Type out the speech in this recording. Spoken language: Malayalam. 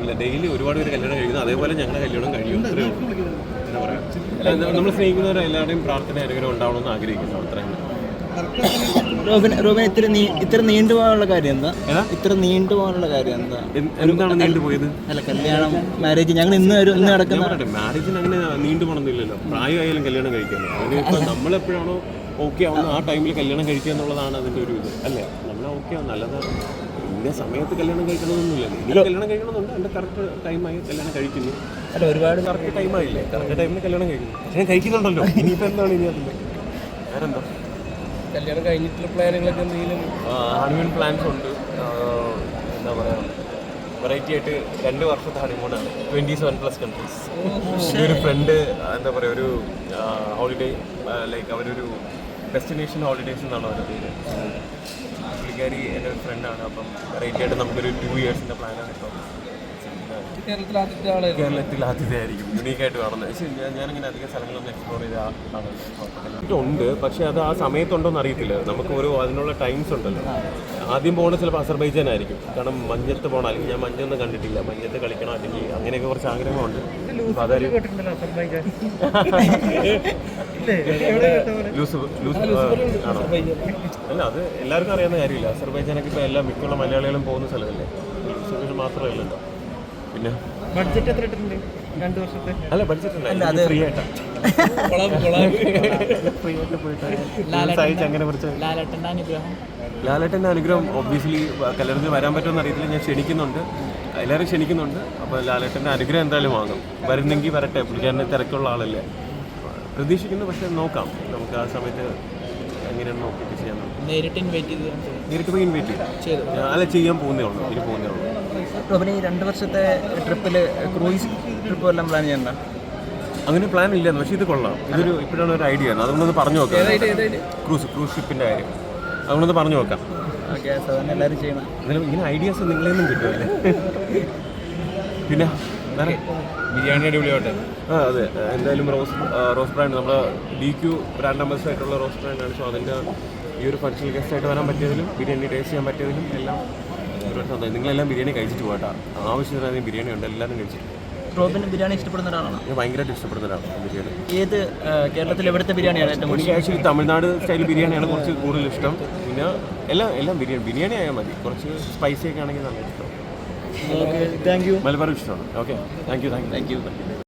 ഇല്ല ഡെയിലി ഒരുപാട് പേര് കല്യാണം കഴിക്കുന്നു. അതേപോലെ ഞങ്ങളുടെ കല്യാണം കഴിയും അത്രേ ഉള്ളൂ. എന്താ പറയുക നമ്മൾ സ്നേഹിക്കുന്നവരെ എല്ലാവരുടെയും പ്രാർത്ഥന അനുഗ്രഹം ഉണ്ടാവണമെന്ന് ആഗ്രഹിക്കുന്നു. അത്രയും റോബിൻ റോബിൻ ഇത്ര നീ ഇത്ര നീണ്ടു പോകാനുള്ള കാര്യം എന്താ? ഇത്ര നീണ്ടു പോകാനുള്ള കാര്യം എന്താ? എന്താണ് എന്താണ് നീണ്ടുപോയത്? അല്ല കല്യാണം മാരേജ് ഞങ്ങൾ ഇന്ന് ഒരു ഇന്ന് നടക്കുന്ന മാരേജിന് അങ്ങനെ നീണ്ടു പോകണമെന്നില്ലല്ലോ പ്രായമായാലും കല്യാണം കഴിക്കാമല്ലോ അതിന് ഇപ്പം നമ്മളെപ്പോഴാണോ ഓക്കെ ആവുന്ന ആ ടൈമിൽ കല്യാണം കഴിക്കുക എന്നുള്ളതാണ് അതിന്റെ ഒരു ഇത്. അല്ലേ? നമ്മൾ ഓക്കെ ആവും. നല്ലതാണ് ഇന്ന സമയത്ത് കല്യാണം കഴിക്കണമെന്നൊന്നുമില്ല എനിക്ക് കല്യാണം കഴിക്കണമെന്നുണ്ട്. എന്റെ കറക്റ്റ് ടൈമായി കല്യാണം കഴിക്കുന്നു. അല്ല ഒരുപാട് കറക്റ്റ് ടൈമായില്ലേ കറക്റ്റ് ടൈമിൽ കല്യാണം കഴിക്കുന്നു. ഞാൻ കഴിക്കുന്നുണ്ടല്ലോ. ഇനിയിപ്പോൾ എന്താണ് ഇനി അതിന്റെ? വേറെന്താ? കല്യാണം കഴിഞ്ഞിട്ടുള്ള പ്ലാനുകളൊക്കെ എന്തെങ്കിലും? ഹണിമൂൺ പ്ലാൻസ് ഉണ്ട്. എന്താ പറയുക വെറൈറ്റി ആയിട്ട് രണ്ട് വർഷത്തെ ഹണിമൂണാണ് ട്വന്റി സെവൻ പ്ലസ് കൺട്രീസ് ഒരു ഫ്രണ്ട് എന്താ പറയുക ഒരു ഹോളിഡേ ലൈക്ക് അവരൊരു ഡെസ്റ്റിനേഷൻ ഹോളിഡേസ് എന്നാണ് അവരുടെ പേര്. പുള്ളിക്കാരി എന്റെ ഒരു ഫ്രണ്ടാണ് അപ്പം വെറൈറ്റി ആയിട്ട് നമുക്കൊരു ടു ഇയേഴ്സിന്റെ പ്ലാനാണ് ഇപ്പം. കേരളത്തിൽ ആദ്യത്തെ ആളെ കേരളത്തിൽ ആദ്യത്തെയായിരിക്കും യുണീക്കായിട്ട് കാണുന്നത്. പക്ഷേ ഞാൻ ഞാനിങ്ങനെ അധികം സ്ഥലങ്ങളൊന്നും എക്സ്പ്ലോർ ചെയ്ത ആളാണ്. ഉണ്ട് പക്ഷേ അത് ആ സമയത്തുണ്ടോന്ന് അറിയത്തില്ല. നമുക്ക് ഓരോ അതിനുള്ള ടൈംസ് ഉണ്ടല്ലോ. ആദ്യം പോകുന്നത് ചിലപ്പോൾ അസർബൈജാൻ ആയിരിക്കും. കാരണം മഞ്ഞത്ത് പോകണം അല്ലെങ്കിൽ ഞാൻ മഞ്ഞൊന്നും കണ്ടിട്ടില്ല. മഞ്ഞത്ത് കളിക്കണം അല്ലെങ്കിൽ അങ്ങനെയൊക്കെ കുറച്ച് ആഗ്രഹമുണ്ട്. അപ്പോൾ ലൂസ് ആണോ? അല്ല അത് എല്ലാവർക്കും അറിയാവുന്ന കാര്യമില്ല. അസർബൈജാനൊക്കെ ഇപ്പോൾ എല്ലാ മിക്കുള്ള മലയാളികളും പോകുന്ന സ്ഥലമല്ലേ? മാത്രമേ മാത്രമല്ലല്ലോ പിന്നെ? ബഡ്ജറ്റ് എത്ര ഇട്ടിട്ടുണ്ട്? രണ്ട് വർഷത്തെ? അല്ല ബഡ്ജറ്റ് ഫ്രീ ആയിട്ട്. പോയിട്ട് അങ്ങനെ കുറച്ച് ലാലേട്ടന്റെ അനുഗ്രഹം. ലാലേട്ടന്റെ അനുഗ്രഹം ഒബ്വിയസ്ലി കല്യാണത്തിന് വരാൻ പറ്റുമെന്ന് അറിയത്തില്ല. ഞാൻ ക്ഷണിക്കുന്നുണ്ട്. എല്ലാവരും ക്ഷണിക്കുന്നുണ്ട്. അപ്പോൾ ലാലേട്ടന്റെ അനുഗ്രഹം എന്തായാലും വാങ്ങും. വരുന്നെങ്കിൽ വരട്ടെ. പുള്ളിക്കാരനെ തിരക്കുള്ള ആളല്ലേ. പ്രതീക്ഷിക്കുന്നു പക്ഷേ നോക്കാം. നമുക്ക് ആ സമയത്ത് എങ്ങനെയാണ് നോക്കിയിട്ട് ചെയ്യാൻ നേരിട്ട് ഇൻവൈറ്റ് ചെയ്ത് നേരിട്ട് പോയി ഇൻവൈറ്റ് ചെയ്യാം ഞാൻ- അല്ല ചെയ്യാൻ പോകുന്നേ ഉള്ളൂ. ഇനി പോകുന്നേ ഉള്ളൂ. അപ്പം ഈ രണ്ട് വർഷത്തെ ട്രിപ്പിൽ ക്രൂയിസ് ട്രിപ്പ് വല്ലതും പ്ലാൻ ചെയ്യണ്ട? അങ്ങനെ പ്ലാൻ ഇല്ല പക്ഷേ ഇത് കൊള്ളാം. ഇതൊരു ഇപ്പോഴാണ് ഒരു ഐഡിയ. ആണ് അതുകൊണ്ടൊന്ന് പറഞ്ഞു നോക്കാം. ക്രൂസ് ക്രൂസ് ഷിപ്പിന്റെ കാര്യം. അതുകൊണ്ടൊന്ന് പറഞ്ഞു നോക്കാം. ഓക്കെ എല്ലാവരും ചെയ്യണം ഇങ്ങനെ ഐഡിയാസ് നിങ്ങളിൽ നിന്നും കിട്ടുമല്ലേ പിന്നെ ബിരിയാണി അടിപൊളിയാവട്ടെ. ആ അതെ. എന്തായാലും റോസ് റോസ് ബ്രാൻഡ്. നമ്മുടെ ഡി ക്യു ബ്രാൻഡ് അംബാസിഡർ ആയിട്ടുള്ള റോസ് ബ്രാൻഡാണ് സോ അതിന്റെ ഈ ഒരു ഫംഗ്ഷൻ ഗസ്റ്റ് ആയിട്ട് വരാൻ പറ്റിയതിലും ബിരിയാണി ടേസ്റ്റ് ചെയ്യാൻ പറ്റിയതിലും എല്ലാം ഒരുപാട് സന്തോഷം. നിങ്ങളെല്ലാം ബിരിയാണി കഴിച്ചിട്ട് പോകട്ടാ ആവശ്യത്തിനധികം ബിരിയാണി ഉണ്ട്. എല്ലാവരും കഴിച്ചിട്ട്. റോബിന് ബിരിയാണി ഇഷ്ടപ്പെടുന്ന ഒരാളാണ്? ഞാൻ ഭയങ്കരമായിട്ട് ഇഷ്ടപ്പെടുന്ന ഒരാളാണ് ബിരിയാണി. ഏത് കേരളത്തിൽ എവിടുത്തെ ബിരിയാണിയാണ് ഏറ്റവും എനിക്ക് ആക്ച്വലി തമിഴ്നാട് സ്റ്റൈൽ ബിരിയാണിയാണ് കുറച്ച് കൂടുതൽ ഇഷ്ടം. പിന്നെ എല്ലാം എല്ലാം ബിരിയാണി ബിരിയാണി ആയാൽ മതി. കുറച്ച് സ്പൈസി ഒക്കെ ആണെങ്കിൽ നല്ല ഇഷ്ടം. താങ്ക് യു മലബാർ ഇഷ്ടമാണ് okay thank you thank you thank you